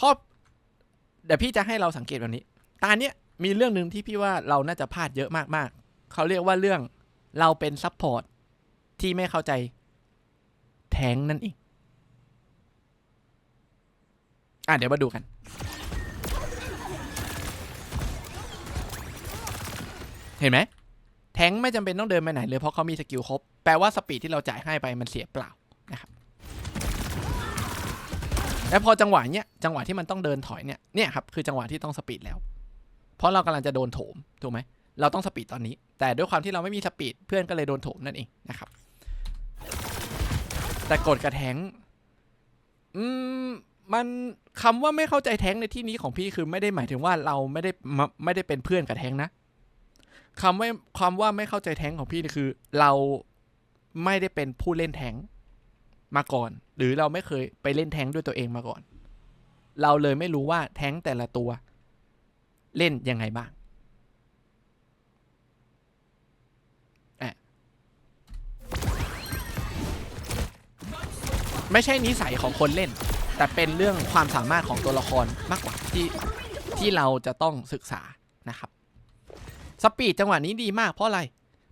ข้อเดี๋ยวพี่จะให้เราสังเกตแบบนี้ ตาเนี้ยมีเรื่องหนึ่งที่พี่ว่าเราน่าจะพลาดเยอะมากๆ เขาเรียกว่าเรื่องเราเป็นซัพพอร์ตที่ไม่เข้าใจแทงนั่นเอง อะเดี๋ยวมาดูกัน เห็นไหม แทงไม่จำเป็นต้องเดินไปไหนเลยเพราะเขามีสกิลครบ แปลว่าสปีดที่เราจ่ายให้ไปมันเสียเปล่านะครับ และพอจังหวะเนี้ยจังหวะที่มันต้องเดินถอยเนี่ยเนี่ยครับคือจังหวะที่ต้องสปีดแล้ว เพราะเรากำลังจะโดนโถมถูกไหมเราต้องสปีดตอนนี้ แต่ด้วยความที่เราไม่มีสปีดเพื่อนก็เลยโดนโถมนั่นเองนะครับ แต่กดกระแทงอืมมันคำว่าไม่เข้าใจแทงในที่นี้ของพี่คือไม่ได้หมายถึงว่าเราไม่ได้มาไม่ได้เป็นเพื่อนกับแทงนะคำว่าคำว่าไม่เข้าใจแท้งของพี่นี่คือ เราไม่ได้เป็นผู้เล่นแท้ง มาก่อน หรือเราไม่เคยไปเล่นแท้งด้วยตัวเองมาก่อน เราเลยไม่รู้ว่าแท้งแต่ละตัว เล่นยังไงบ้างอ่ไม่ใช่นิสัยของคนเล่น แต่เป็นเรื่องความสามารถของตัวละครมากกว่าที่ที่เราจะต้องศึกษานะครับ สปีดจังหวะนี้ดีมากเพราะอะไร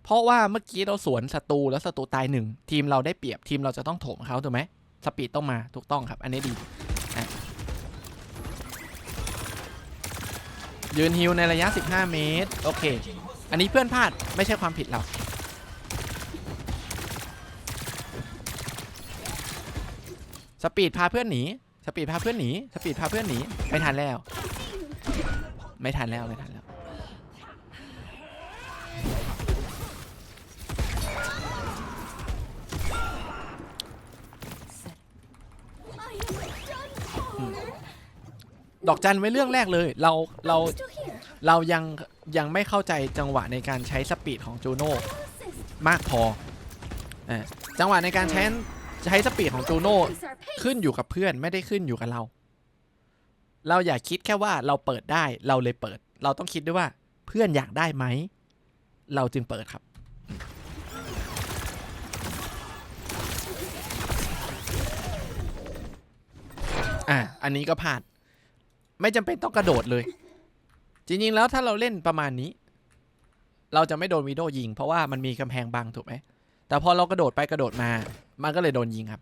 เพราะว่าเมื่อกี้เราสวนศัตรูแล้วศัตรูตายหนึ่งทีมเราได้เปรียบทีมเราจะต้องโถมเขาถูกไหมสปีดต้องมาถูกต้องครับ อันนี้ดียืนฮิวในระยะ 15 เมตร โอเค อันนี้เพื่อนพลาดไม่ใช่ความผิดเรา สปีดพาเพื่อนหนี สปีดพาเพื่อนหนี สปีดพาเพื่อนหนี ไม่ทันแล้ว ไม่ทันแล้วไม่ทัน ดอกจันไว้เรื่องแรกเลย เราเราเรายังยังไม่เข้าใจจังหวะในการใช้สปีดของจูโน่มากพออจังหวะในการใช้ใช้สปีดของจูโน่ขึ้นอยู่กับเพื่อนไม่ได้ขึ้นอยู่กับเรา เราอย่าคิดแค่ว่าเราเปิดได้เราเลยเปิด เราต้องคิดด้วยว่าเพื่อนอยากได้ไหม เราจึงเปิดครับอะอันนี้ก็พลาด ไม่จำเป็นต้องกระโดดเลย จริงๆแล้วถ้าเราเล่นประมาณนี้ เราจะไม่โดนวีโดยิง เพราะว่ามันมีกำแพงบังถูกไหมแต่พอเรากระโดดไปกระโดดมา มันก็เลยโดนยิงครับ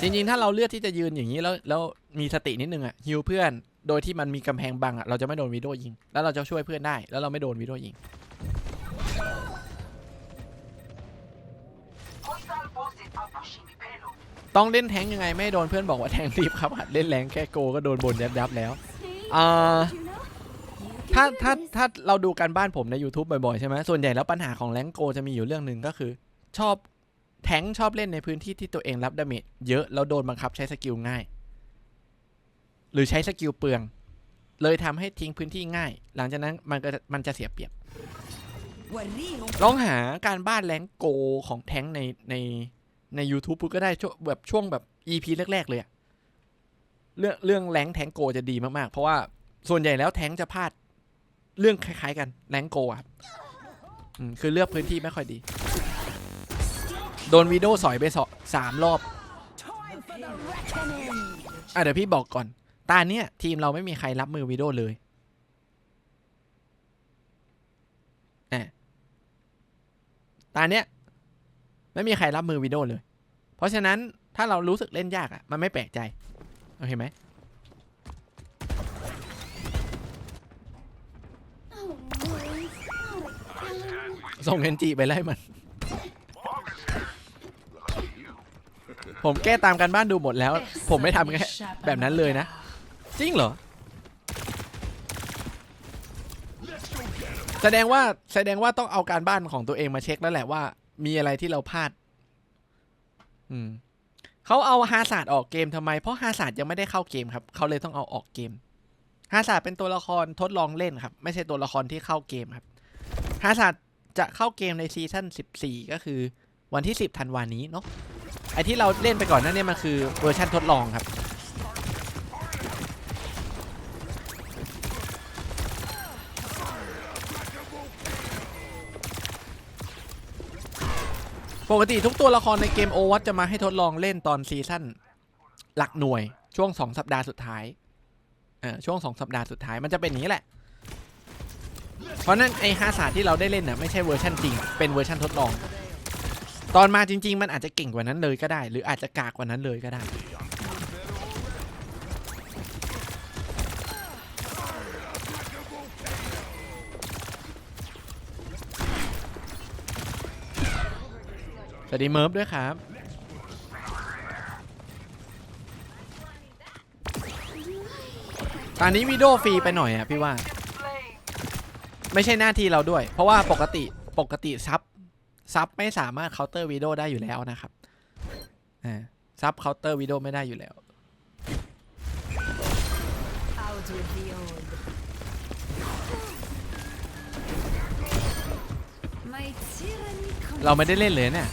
จริงๆ ถ้าเราเลือกที่จะยืนอย่างนี้แล้วแล้วมีสตินิดนึงอะฮิวเพื่อน โดยที่มันมีกำแพงบังอะเราจะไม่โดนวีโดยิง แล้วเราจะช่วยเพื่อนได้ แล้วเราไม่โดนวีโดยิง ต้องเล่นแทงยังไงไม่โดนเพื่อนบอกว่าแทงรีบครับหัดเล่นแรงแค่โกก็โดนบนยับยับแล้วอ่าถ้าถ้าถ้าเราดูการบ้านผมใน YouTube บ่อยๆ ใช่ไหมส่วนใหญ่แล้วปัญหาของแรงโกจะมีอยู่เรื่องหนึ่งก็คือ ชอบแทงชอบเล่นในพื้นที่ที่ตัวเองรับดาเมจเยอะแล้วโดนบังคับใช้สกิลง่าย หรือใช้สกิลเปลือง เลยทำให้ทิ้งพื้นที่ง่าย หลังจากนั้นมันก็มันจะเสียเปรียบลองหาการบ้านแรงโกของแทงในใน ใน YouTube ก็ได้ช่วงแบบช่วงแบบ EP แรก ๆ เลยอะเรื่องเรื่องแรงแทงโกจะดีมาก ๆ เพราะว่าส่วนใหญ่แล้วแทงจะพลาดเรื่องคล้ายๆกันแรงโกอะครับอืมคือเลือกพื้นที่ไม่ค่อยดี โดนวีโดสอยไปสองสามรอบอะเดี๋ยวพี่บอกก่อน ตาเนี้ยทีมเราไม่มีใครรับมือวีโดเลยอะตาเนี้ย ไม่มีใครรับมือวีโดเลย เพราะฉะนั้นถ้าเรารู้สึกเล่นยากอะ มันไม่แปลกใจ โอเคไหมส่งเอนจีไปไล่มัน ผมแก้ตามการบ้านดูหมดแล้ว ผมไม่ทำแค่แบบนั้นเลยนะ จริงเหรอ แสดงว่าแสดงว่าต้องเอาการบ้านของตัวเองมาเช็คแล้วแหละว่า มีอะไรที่เราพลาด อืมเขาเอาฮาศาสตร์ออกเกมทำไม เพราะฮาศาสตร์ยังไม่ได้เข้าเกมครับ เขาเลยต้องเอาออกเกมฮาศาสตร์เป็นตัวละครทดลองเล่นครับ ไม่ใช่ตัวละครที่เข้าเกมครับฮาศาสตร์จะเข้าเกมในซีซั่น14 ก็คือวันที่ 10ธันวานี้เนาะไอที่เราเล่นไปก่อนหนั่นเนี่ยมันคือเวอร์ชันทดลองครับ ปกติทุกตัวละครในเกมโอวัตจะมาให้ทดลองเล่นตอนซีซั่นหลักหน่วยช่วง 2 สัปดาห์สุดท้ายเออช่วงสองสัปดาห์สุดท้ายมันจะเป็นอย่างนี้แหละ เพราะนั้นไอ้ฮาศาสตร์ที่เราได้เล่นน่ะไม่ใช่เวอร์ชันจริง เป็นเวอร์ชันทดลอง ตอนมาจริง ๆ มันอาจจะเก่งกว่านั้นเลยก็ได้ หรืออาจจะกากกว่านั้นเลยก็ได้ วัสดีเมิร์ฟด้วยครับ ตอนนี้วิดีโอฟรีไปหน่อยอะพี่ว่า ไม่ใช่หน้าที่เราด้วย เพราะว่าปกติปกติซับซับไม่สามารถเคาน์เตอร์วิดีโอได้อยู่แล้วนะครับอ่าซับเคาน์เตอร์วิดีโอไม่ได้อยู่แล้วเราไม่ได้เล่นเลยเนี่ย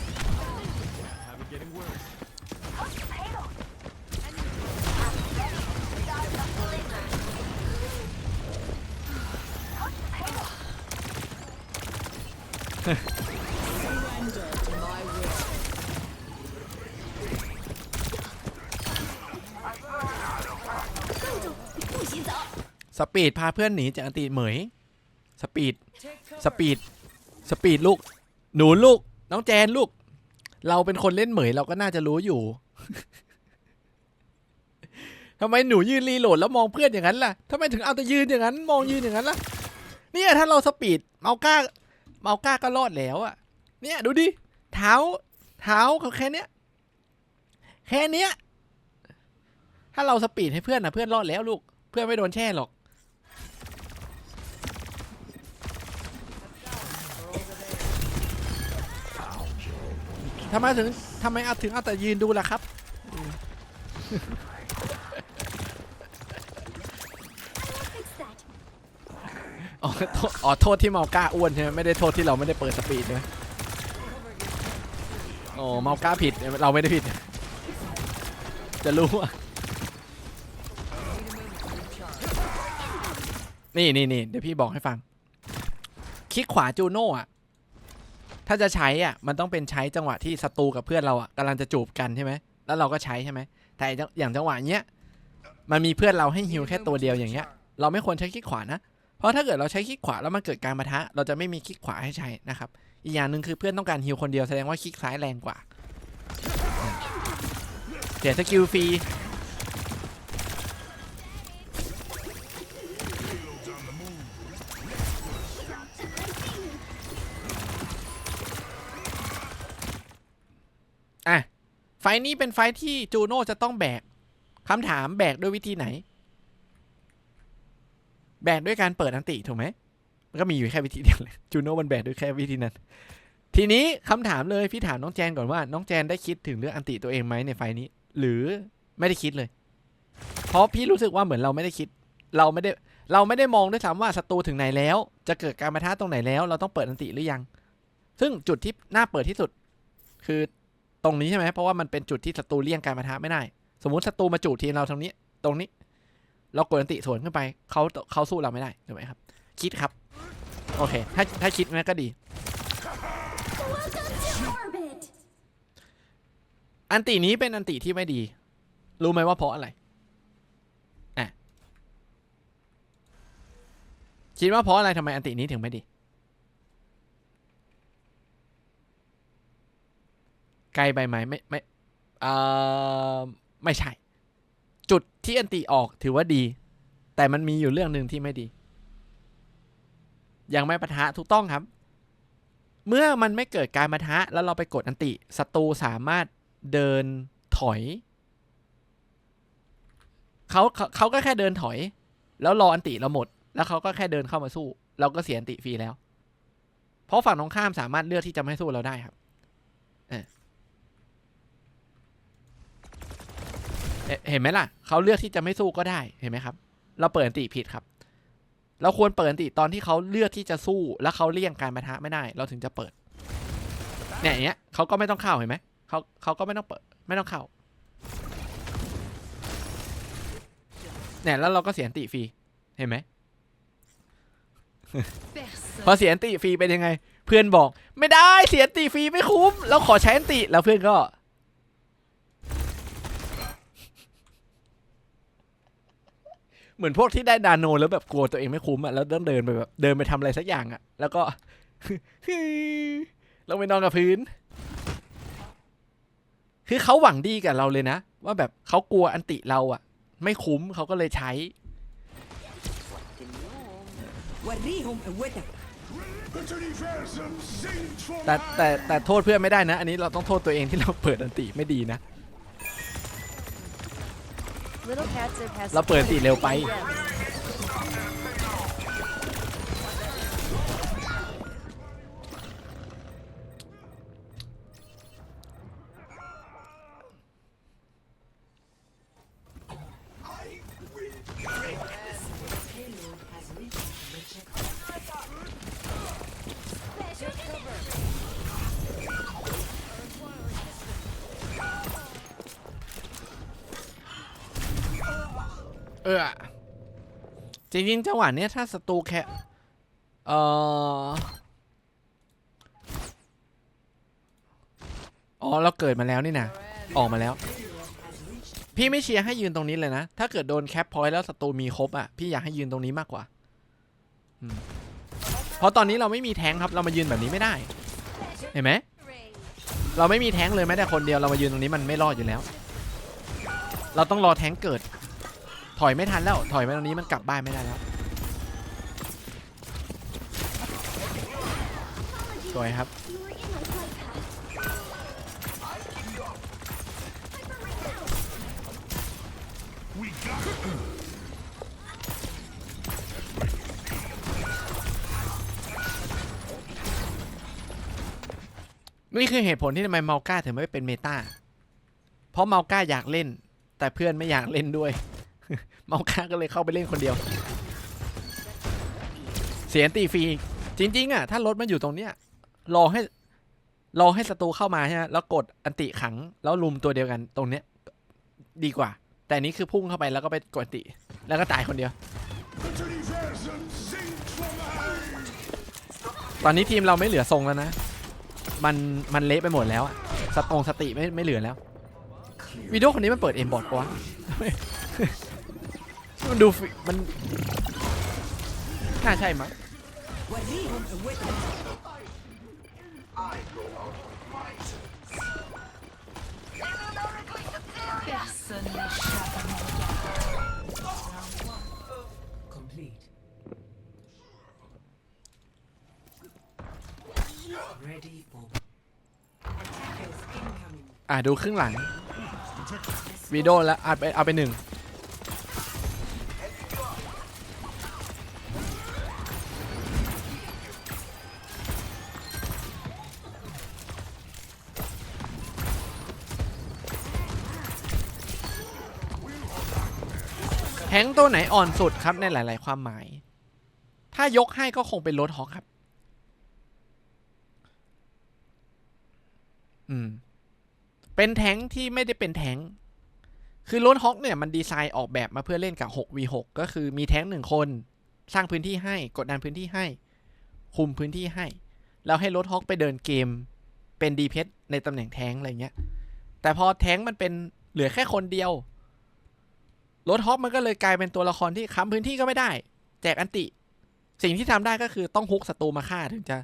ปีดพาเพื่อนหนีจากอันติเหมย สปีด สปีด สปีดลูก หนูลูก น้องแจนลูก เราเป็นคนเล่นเหมยเราก็น่าจะรู้อยู่ทำไมหนูยืนรีโหลดแล้วมองเพื่อนอย่างนั้นล่ะทำไมถึงเอาแต่ยืนอย่างนั้น มองยืนอย่างนั้นล่ะ เนี่ยถ้าเราสปีดเมาก้า เมาก้าก็รอดแล้วอะเนี่ยดูดิ เท้า เท้าเขาแค่เนี้ย แค่เนี้ย ถ้าเราสปีดให้เพื่อนนะเพื่อนรอดแล้วลูก เพื่อนไม่โดนแช่หรอก ทำไมถึงทำไมเอาถึงเอาแต่ยืนดูล่ะครับ Fix that. อ๋อโทษอ๋อโทษที่เมาก้าอ้วนใช่ไหมไม่ได้โทษที่เราไม่ได้เปิดสปีดใช่ไหมโอ้เมาก้าผิดเราไม่ได้ผิด จะรู้ว่านี่นี่นี่เดี๋ยวพี่บอกให้ฟัง คลิกขวาจูโน่อะ ถ้าจะใช้อะมันต้องเป็นใช้จังหวะที่ศัตรูกับเพื่อนเราอะกำลังจะจูบกันใช่ไหมแล้วเราก็ใช้ใช่ไหมแต่อย่างจังหวะเนี้ยมันมีเพื่อนเราให้ฮิวแค่ตัวเดียวอย่างเงี้ย เราไม่ควรใช้คลิกขวานะ เพราะถ้าเกิดเราใช้คลิกขวาแล้วมันเกิดการปะทะ เราจะไม่มีคลิกขวาให้ใช้นะครับ อีกอย่างหนึ่งคือเพื่อนต้องการฮิวคนเดียวแสดงว่าคลิกซ้ายแรงกว่าเสียสกิลฟรี ไฟนี้เป็นไฟที่จูโน่จะต้องแบกคำถามแบกด้วยวิธีไหน แบกด้วยการเปิดอันติถูกไหมมันก็มีอยู่แค่วิธีเดียวเลยจูโน่มันแบกด้วยแค่วิธีนั้น ทีนี้คำถามเลยพี่ถามน้องแจนก่อนว่า น้องแจนได้คิดถึงเรื่องอันติตัวเองไหมในไฟนี้ หรือไม่ได้คิดเลย เพราะพี่รู้สึกว่าเหมือนเราไม่ได้คิด เราไม่ได้เราไม่ได้มองด้วยซ้ำว่าศัตรูถึงไหนแล้ว จะเกิดการปะทะตรงไหนแล้ว เราต้องเปิดอันติหรือยัง ซึ่งจุดที่น่าเปิดที่สุด คือ ตรงนี้ใช่ไหมเพราะว่ามันเป็นจุดที่ศัตรูเลี่ยงการปะทะไม่ได้ สมมติศัตรูมาจู่ทีมเราตรงนี้ ตรงนี้ เรากดอันติสวนขึ้นไปเขาเขาสู้เราไม่ได้ถูกไหมครับ คิดครับ โอเค ถ้าถ้าคิดงั้นก็ดี อันตินี้เป็นอันติที่ไม่ดี รู้ไหมว่าเพราะอะไรอะคิดว่าเพราะอะไรทำไมอันตินี้ถึงไม่ดี กลไปไหมไม่ไม่เอ่อไม่ใช่ จุดที่อันติออกถือว่าดี แต่มันมีอยู่เรื่องหนึ่งที่ไม่ดี ยังไม่ปะทะถูกต้องครับ เมื่อมันไม่เกิดการปะทะ แล้วเราไปกดอันติศัตรูสามารถเดินถอยเขาเขาเขาก็แค่เดินถอย แล้วรออันติเราหมด แล้วเขาก็แค่เดินเข้ามาสู้ เราก็เสียอันติฟรีแล้ว เพราะฝั่งตรงข้ามสามารถเลือกที่จะไม่สู้เราได้ครับเออ เอ่อเห็นไหมล่ะเขาเลือกที่จะไม่สู้ก็ได้เห็นไหมครับ เราเปิดอันติผิดครับ เราควรเปิดอันติตอนที่เขาเลือกที่จะสู้ แล้วเขาเลี่ยงการปะทะไม่ได้ เราถึงจะเปิด เนี่ยอย่างเงี้ยเขาก็ไม่ต้องเข้าเห็นไหมเขาเขาก็ไม่ต้องเปิด ไม่ต้องเข้าเนี่ยแล้วเราก็เสียอันติฟรีเห็นไหม Personne. พอเสียอันติฟรีเป็นยังไง เพื่อนบอก ไม่ได้เสียอันติฟรีไม่คุ้มเราขอใช้อันติแล้วเพื่อนก็ พ เหมือนพวกที่ได้ดานโนแล้วแบบกลัวตัวเองไม่คุ้มอะแล้วต้องเดินไปแบบเดินไปทำอะไรสักอย่างอะ แล้วก็ลงไปนอนกับพื้น คือเขาหวังดีกับเราเลยนะ ว่าแบบเขากลัวอันติเราอะ ไม่คุ้มเขาก็เลยใช้แต่แต่แต่โทษเพื่อนไม่ได้นะ อันนี้เราต้องโทษตัวเองที่เราเปิดอันติไม่ดีนะ เราเปิดติเร็วไป ออจริงๆจังหวะเนี้ยถ้าศัตรูแค่เอออ๋อเราเกิดมาแล้วนี่นะออกมาแล้ว พี่ไม่เชียร์ให้ยืนตรงนี้เลยนะ ถ้าเกิดโดนแคปพอยต์แล้วศัตรูมีครบอะพี่อยากให้ยืนตรงนี้มากกว่าอืมเพราะตอนนี้เราไม่มีแท้งครับเรามายืนแบบนี้ไม่ได้ เห็นไหมเราไม่มีแท้งเลยแม้แต่คนเดียวเรามายืนตรงนี้มันไม่รอดอยู่แล้ว เราต้องรอแท้งเกิด ถอยไม่ทันแล้ว ถอยไปตรงนี้มันกลับบ้านไม่ได้แล้วสวยครับ นี่คือเหตุผลที่ทำไมเมาก้าถึงไม่เป็นเมตาเพราะเมาก้าอยากเล่น แต่เพื่อนไม่อยากเล่นด้วย เมาก้าก็เลยเข้าไปเล่นคนเดียว เสียอันตีฟรีจริง ๆ อะ ถ้ารถมันอยู่ตรงเนี้ยรอให้รอให้ศัตรูเข้ามาใช่ไหมแล้วกดอันติขัง แล้วลุมตัวเดียวกันตรงเนี้ย ดีกว่า แต่อันนี้คือพุ่งเข้าไปแล้วก็ไปกดอันติ แล้วก็ตายคนเดียว ตอนนี้ทีมเราไม่เหลือทรงแล้วนะ มันมันเละไปหมดแล้วอะสตรงสติไม่ไม่เหลือแล้ววิดีโอคนนี้มันเปิดเอ็มบอร์ดปะวะ มันดูมันน่าใช่มั้งอะดูครึ่งหลังวีโดแล้วเอาไปเอาไปหนึ่ง แทงตัวไหนอ่อนสุดครับในหลาย ๆ ความหมาย ถ้ายกให้ก็คงเป็นรถฮอกครับ อืม เป็นแท้งที่ไม่ได้เป็นแท้ง คือรถฮอกเนี่ยมันดีไซน์ออกแบบมาเพื่อเล่นกับ 6v6 ก็คือมีแท้งหนึ่งคน สร้างพื้นที่ให้ กดดันพื้นที่ให้ คุมพื้นที่ให้ แล้วให้รถฮอกไปเดินเกม เป็นดีเพชในตำแหน่งแท้งอะไรเงี้ย แต่พอแท้งมันเป็นเหลือแค่คนเดียว รถฮอกมันก็เลยกลายเป็นตัวละครที่ค้ำพื้นที่ก็ไม่ได้ แจกอันติ สิ่งที่ทำได้ก็คือต้องฮุกศัตรูมาฆ่าถึงจะ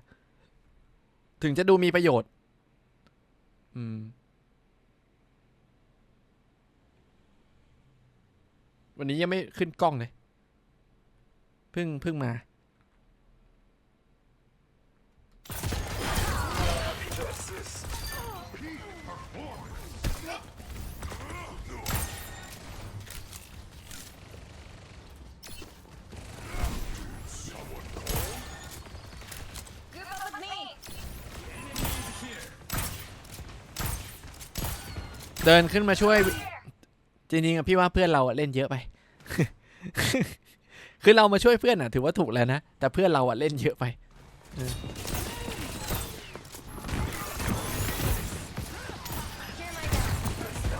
ถึงจะดูมีประโยชน์ อืม วันนี้ยังไม่ขึ้นกล้องเลยเพิ่งเพิ่งมา เดินขึ้นมาช่วย จริงๆอะพี่ว่าเพื่อนเราอะเล่นเยอะไป คือเรามาช่วยเพื่อนอะถือว่าถูกแล้วนะ แต่เพื่อนเราอะเล่นเยอะไปเออ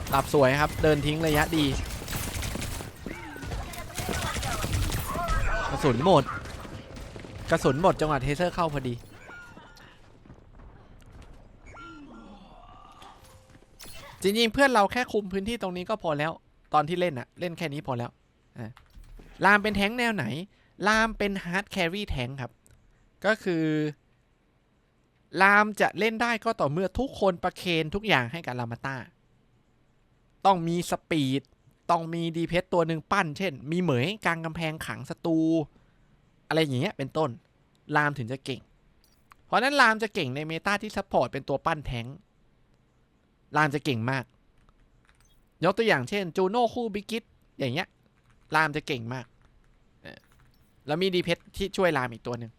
หลับสวยครับ เดินทิ้งระยะดีกระสุนหมด กระสุนหมดจังหวะเทเซอร์เข้าพอดี จริงๆเพื่อนเราแค่คุมพื้นที่ตรงนี้ก็พอแล้ว ตอนที่เล่นอะเล่นแค่นี้พอแล้วอะลามเป็นแท้งแนวไหน ลามเป็นฮาร์ดแครี่แท้งครับ ก็คือ ลามจะเล่นได้ก็ต่อเมื่อทุกคนประเคนทุกอย่างให้กับลามาต้า ต้องมีสปีด ต้องมีดีเพสตัวหนึ่งปั้น เช่น มีเหมยกลางกำแพงขังศัตรูอะไรอย่างเงี้ยเป็นต้น ลามถึงจะเก่ง เพราะฉะนั้นลามจะเก่งในเมตาที่ซัพพอร์ตเป็นตัวปั้นแท้ง ลามจะเก่งมาก ยกตัวอย่างเช่นจูโน่คู่บิกิตอย่างเงี้ยลามจะเก่งมากแล้วมีดีเพชที่ช่วยลามอีกตัวหนึ่ง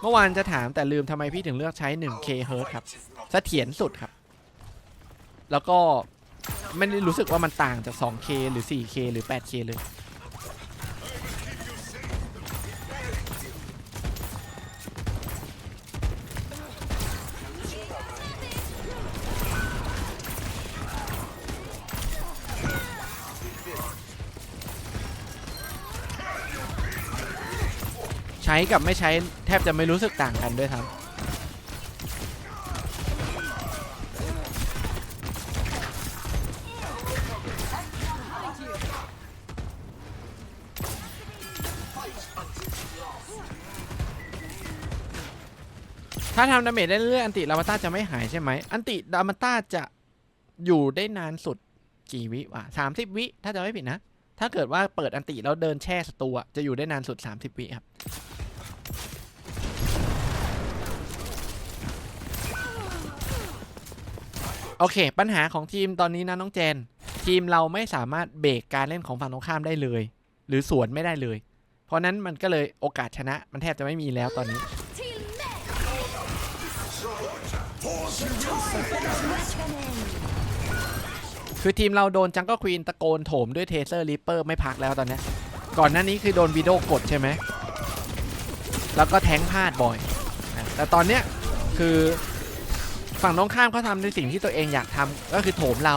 เมื่อวานจะถามแต่ลืมทำไมพี่ถึงเลือกใช้ 1K h z ครับเสถียรสุดครับ แล้วก็ไม่ได้รู้สึกว่ามันต่างจาก 2K หรือ 4K หรือ 8K เลย ใช้กับไม่ใช้แทบจะไม่รู้สึกต่างกันด้วยครับ ถ้าทำดาเมจได้เรื่อยๆอันติดามาต้าจะไม่หายใช่ไหม อันติดามาต้าจะอยู่ได้นานสุดกี่วิวะสามสิบวิ ถ้าจะไม่ผิดนะ ถ้าเกิดว่าเปิดอันติแล้วเดินแช่ศัตรูจะอยู่ได้นานสุด 30 วิครับ โอเค ปัญหาของทีมตอนนี้นะน้องเจน ทีมเราไม่สามารถเบรกการเล่นของฝั่งตรงข้ามได้เลย หรือสวนไม่ได้เลย เพราะนั้นมันก็เลยโอกาสชนะมันแทบจะไม่มีแล้วตอนนี้ คือทีมเราโดนจังก็ควีนตะโกนโถมด้วยเทเซอร์ริปเปอร์ไม่พักแล้วตอนนี้ ก่อนหน้านี้คือโดนวีโดกดใช่ไหมแล้วก็แทงพลาดบ่อย แต่ตอนเนี้ยคือ ฝั่งตรงข้ามเขาทำในสิ่งที่ตัวเองอยากทำก็คือโถมเรา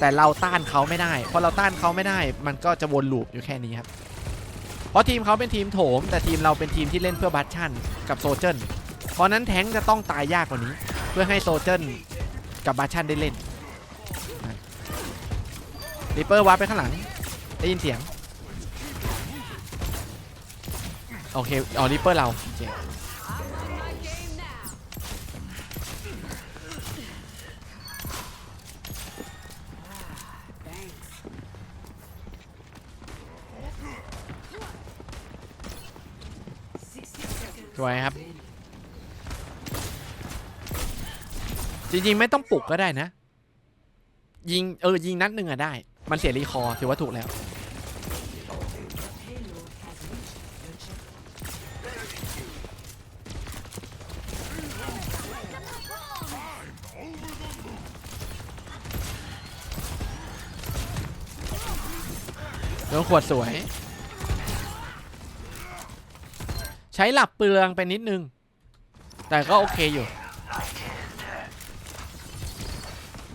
แต่เราต้านเขาไม่ได้พอเราต้านเขาไม่ได้ มันก็จะวนลูปอยู่แค่นี้ครับเพราะทีมเขาเป็นทีมโถม แต่ทีมเราเป็นทีมที่เล่นเพื่อบัตชั่นกับโซเจนเพราะนั้นแทงจะต้องตายยากกว่านี้ เพื่อให้โซเจนกับบัตชั่นได้เล่นริปเปอร์วาร์ปไปข้างหลังได้ยินเสียงโอเคอ๋อริปเปอร์เราโอเค สวยครับ จริงๆ ไม่ต้องปลุกก็ได้นะ ยิง เออ ยิงนัดหนึ่งอะได้ มันเสียรีคอร์ถือว่าถูกแล้ว โดนขวดสวย ใช้หลับเปลืองไปนิดนึง แต่ก็โอเคอยู่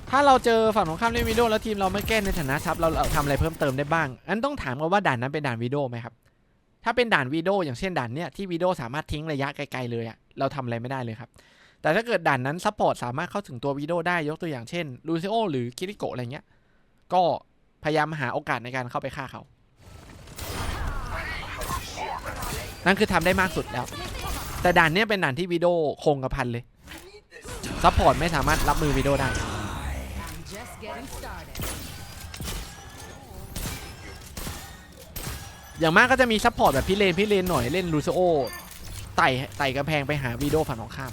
ถ้าเราเจอฝั่งของข้ามเล่นวิดีโอแล้วทีมเราไม่แก้ในฐานะซับเราเราทำอะไรเพิ่มเติมได้บ้างอันต้องถามกันว่าด่านนั้นเป็นด่านวิดีโอไหมครับ ถ้าเป็นด่านวิดีโออย่างเช่นด่านเนี้ยที่วิดีโอสามารถทิ้งระยะไกลๆเลยอะเราทำอะไรไม่ได้เลยครับ แต่ถ้าเกิดด่านนั้นซัพพอร์ตสามารถเข้าถึงตัววิดีโอได้ยกตัวอย่างเช่นลูซิโอหรือคิริโกะอะไรเงี้ย ก็พยายามหาโอกาสในการเข้าไปฆ่าเขา นั่นคือทำได้มากสุดแล้ว แต่ด่านนี้เป็นด่านที่วิดโอคงกระพันเลยซัพพอร์ตไม่สามารถรับมือวิดีโอได้อย่างมากก็จะมีซัพพอร์ตแบบพี่เลนพี่เลนหน่อยเล่นลูซโอไต่ไต่กระแพงไปหาวีโดฝั่งของข้าม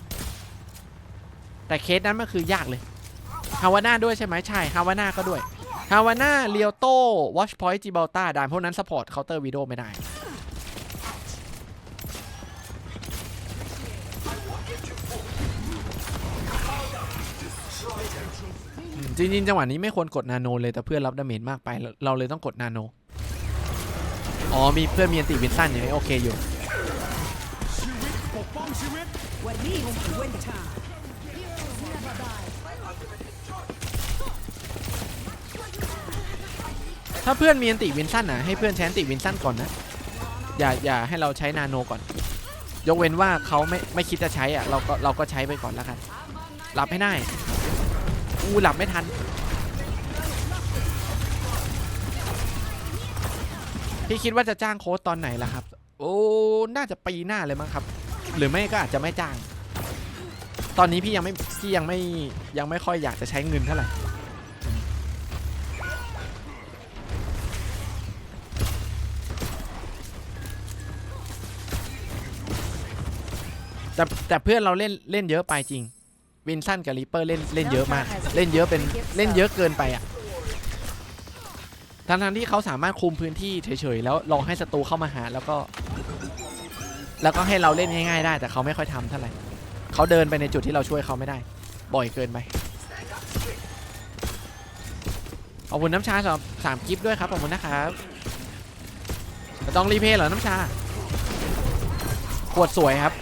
แต่เคสนั้นมันคือยากเลยฮาวาน่าด้วยใช่ไหมใช่ฮาวาน่าก็ด้วยฮาวาน่าเลียวโต้วอชพอยต์จิบัลตาด่านพวกนั้นซัพพอร์ตเคาน์เตอร์วีโดไม่ได้ จริงๆจังหวะนี้ไม่ควรกดนาโนเลยแต่เพื่อนรับดาเมจมากไปเราเลยต้องกดนาโน อ๋อมีเพื่อนมีอันติวินสันอยู่โอเคอยู่ถ้าเพื่อนมีอันติวินสันนะให้เพื่อนใช้อันติวินสันก่อนนะ อย่าอย่าให้เราใช้นาโนก่อน ยกเว้นว่าเขาไม่ไม่คิดจะใช้อะเราก็เราก็ใช้ไปก่อนแล้วกันรับให้ได้ อูหลับไม่ทัน พี่คิดว่าจะจ้างโค้ชตอนไหนล่ะครับ โอ้ น่าจะปีหน้าเลยมั้งครับ หรือไม่ก็อาจจะไม่จ้าง ตอนนี้พี่ยังไม่พี่ยังไม่ยังไม่ค่อยอยากจะใช้เงินเท่าไหร่แต่แต่เพื่อนเราเล่นเล่นเยอะไปจริง วินสันกับริปเปอร์เล่นเล่นเยอะมาก เล่นเยอะเป็นเล่นเยอะเกินไปอะทั้งทั้งๆที่เขาสามารถคุมพื้นที่เฉยๆแล้วรอให้ศัตรูเข้ามาหาแล้วก็ แล้วก็ให้เราเล่นง่ายๆได้ แต่เขาไม่ค่อยทำเท่าไหร่เขาเดินไปในจุดที่เราช่วยเขาไม่ได้ บ่อยเกินไปขอบคุณน้ำชาสำหรับสามกิฟต์ด้วยครับขอบคุณนะครับต้องรีเพย์เหรอน้ำชาขวดสวยครับ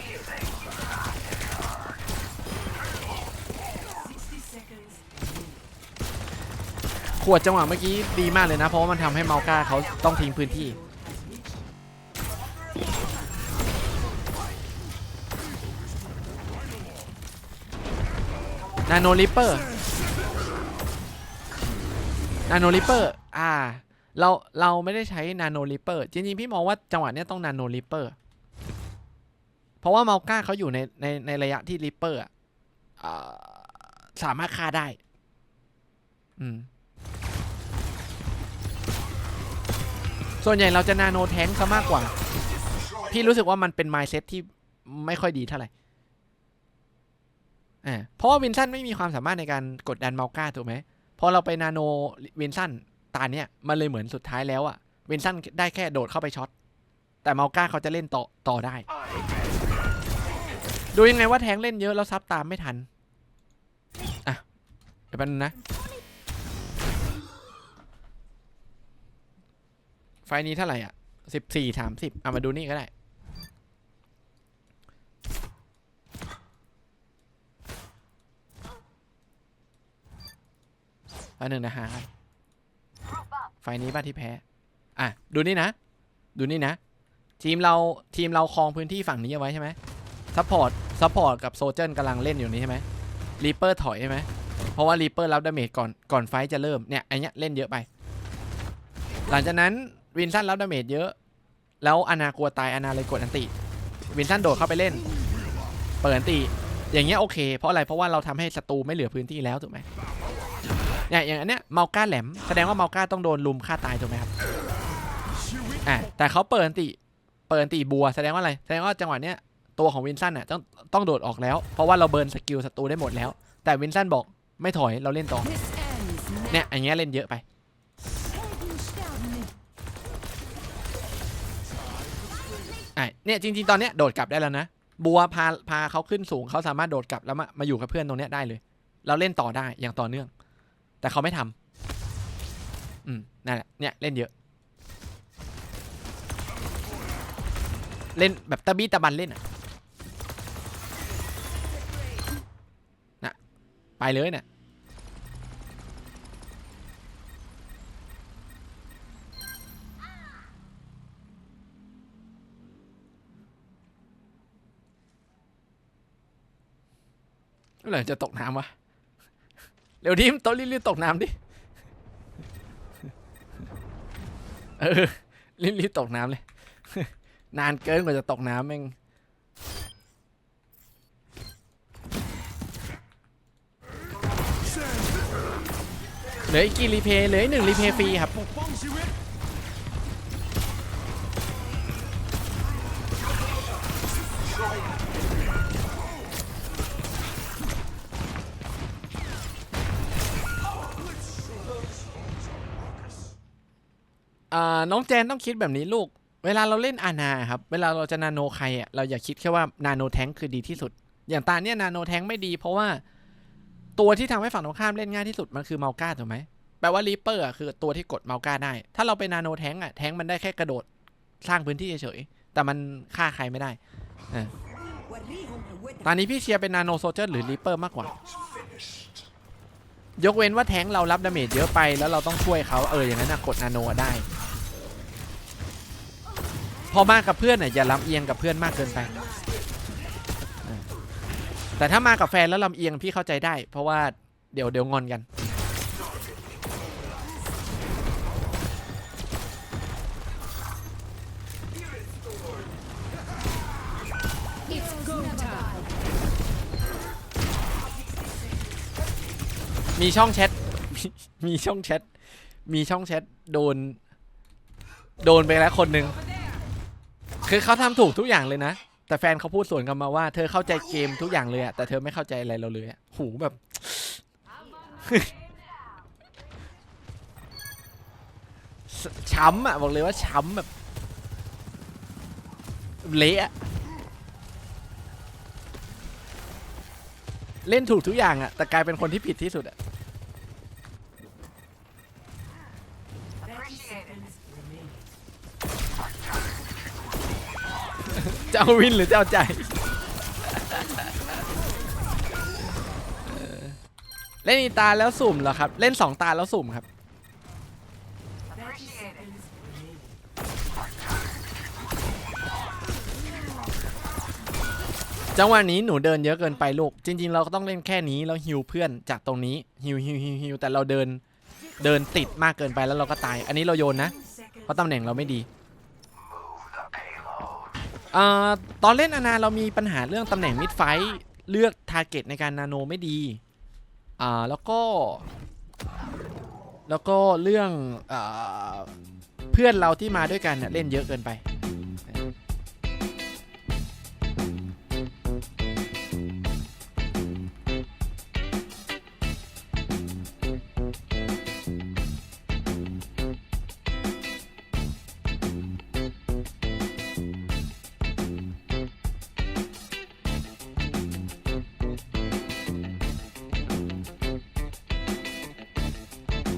ขวดจังหวะเมื่อกี้ดีมากเลยนะ เพราะว่ามันทำให้เมาก้าเขาต้องทิ้งพื้นที่ นาโนลิปเปอร์ นาโนลิปเปอร์ อ่า เรา เราไม่ได้ใช้นาโนลิปเปอร์ จริงๆ พี่มองว่าจังหวะเนี้ยต้องนาโนลิปเปอร์ เพราะว่าเมาก้าเขาอยู่ใน ใน ในระยะที่ลิปเปอร์อะอ่าสามารถฆ่าได้ อืม ส่วนใหญ่เราจะนาโนแทงซะมากกว่า พี่รู้สึกว่ามันเป็นไมซ์เซ็ตที่ไม่ค่อยดีเท่าไหร่อ่าเพราะว่าวินสันไม่มีความสามารถในการกดดันเมาก้าถูกไหมพอเราไปนาโนวินสันตาเนี้ยมันเลยเหมือนสุดท้ายแล้วอะวินสันได้แค่โดดเข้าไปช็อตแต่เมาก้าเขาจะเล่นต่อต่อได้ ดูยังไงว่าแทงเล่นเยอะแล้วซับตามไม่ทัน อะ เดี๋ยวแป๊บนึงนะ ไฟนี้เท่าไหร่อะสิบสี่สามสิบเอามาดูนี่ก็ได้ไฟล์หนึ่งนะฮะไฟนี้บ้านที่แพ้ อะ ดูนี่นะ ดูนี่นะ ทีมเราทีมเราครองพื้นที่ฝั่งนี้เอาไว้ใช่ไหมซัพพอร์ตซัพพอร์ตกับโซเจอร์กำลังเล่นอยู่นี้ใช่ไหมรีเปอร์ถอยใช่ไหมเพราะว่ารีเปอร์รับดาเมจก่อนก่อนไฟจะเริ่มเนี่ยไอเนี้ยเล่นเยอะไป หลังจากนั้น วินสันรับดาเมจเยอะ แล้วอนากลัวตายอนาเลยกดอันติ วินสันโดดเข้าไปเล่น เปิดอันติ อย่างเงี้ยโอเค เพราะอะไร เพราะว่าเราทำให้ศัตรูไม่เหลือพื้นที่แล้วถูกไหมเนี่ยอย่างอันเนี้ยเมาก้าแหลม แสดงว่าเมาก้าต้องโดนลุมฆ่าตายถูกไหมครับ อะแต่เขาเปิดอันติ เปิดอันติบัว แสดงว่าอะไร แสดงว่าจังหวะเนี้ยตัวของวินสันน่ะต้องต้องโดดออกแล้ว เพราะว่าเราเบิร์นสกิลศัตรูได้หมดแล้ว แต่วินสันบอกไม่ถอยเราเล่นต่อ เนี่ยอย่างเงี้ยเล่นเยอะไป อะเนี่ยจริงๆตอนเนี้ยโดดกลับได้แล้วนะบัวพาพาเขาขึ้นสูงเขาสามารถโดดกลับแล้วมามาอยู่กับเพื่อนตรงเนี้ยได้เลย เราเล่นต่อได้อย่างต่อเนื่อง แต่เขาไม่ทำอืมนั่นแหละเนี่ยเล่นเยอะ เล่นแบบตะบี้ตะบันเล่นอะนะไปเลยเนี่ย เมื่อไหร่จะตกน้ำวะ เร็วดิมโต๊ะรีบๆตกน้ำดิ เออ รีบๆตกน้ำเลย นานเกินกว่าจะตกน้ำแม่งเหลืออีกกี่รีเพย์เหลืออีกหนึ่งรีเพย์ฟรีครับ น้องแจนต้องคิดแบบนี้ลูก เวลาเราเล่นอานาครับ เวลาเราจะนาโนใครอะ เราอย่าคิดแค่ว่านาโนแทงคือดีที่สุด อย่างตาเนี่ยนาโนแทงไม่ดี เพราะว่าตัวที่ทำให้ฝั่งตรงข้ามเล่นง่ายที่สุดมันคือเมาก้าถูกไหม แปลว่ารีเปอร์อะคือตัวที่กดเมาก้าได้ ถ้าเราไปนาโนแทงอะแทงมันได้แค่กระโดดสร้างพื้นที่เฉยๆ แต่มันฆ่าใครไม่ได้ตอนนี้พี่เชียร์เป็นนาโนโซเจอร์หรือรีเปอร์มากกว่า ยกเว้นว่าแทงเรารับดาเมจเยอะไปแล้วเราต้องช่วยเขาเอออย่างนั้นนะกดนาโนได้ พอมากับเพื่อนเนี่ยอย่าลำเอียงกับเพื่อนมากเกินไป แต่ถ้ามากับแฟนแล้วลำเอียงพี่เข้าใจได้ เพราะว่าเดี๋ยวเดี๋ยวงอนกัน มีช่องแชท มีช่องแชท มีช่องแชทโดน โดนไปแล้วคนหนึ่ง คือเขาทำถูกทุกอย่างเลยนะ แต่แฟนเขาพูดสวนกลันมาว่าเธอเข้าใจเกมทุกอย่างเลยอะแต่เธอไม่เข้าใจอะไรเราเลยอะหูแบบ ช้ำอะบอกเลยว่าช้ำแบบ เละอะเล่นถูกทุกอย่างอะแต่กลายเป็นคนที่ผิดที่สุดอะ จะเอาวินหรือจะเอาใจเล่นอีตาแล้วสุ่มเหรอครับ เล่นสองตาแล้วสุ่มครับ จังหวะนี้หนูเดินเยอะเกินไปลูก จริง ๆ เราก็ต้องเล่นแค่นี้แล้วฮิวเพื่อนจากตรงนี้ฮิวฮิวฮิวฮิวแต่เราเดินเดินติดมากเกินไปแล้วเราก็ตาย อันนี้เราโยนนะ เพราะตำแหน่งเราไม่ดี เอ่อตอนเล่นอนาเรามีปัญหาเรื่องตำแหน่งมิดไฟเลือกทาร์เก็ตในการนาโนไม่ดีอ่าแล้วก็ แล้วก็เรื่องเออเพื่อนเราที่มาด้วยกันเนี่ยเล่นเยอะเกินไป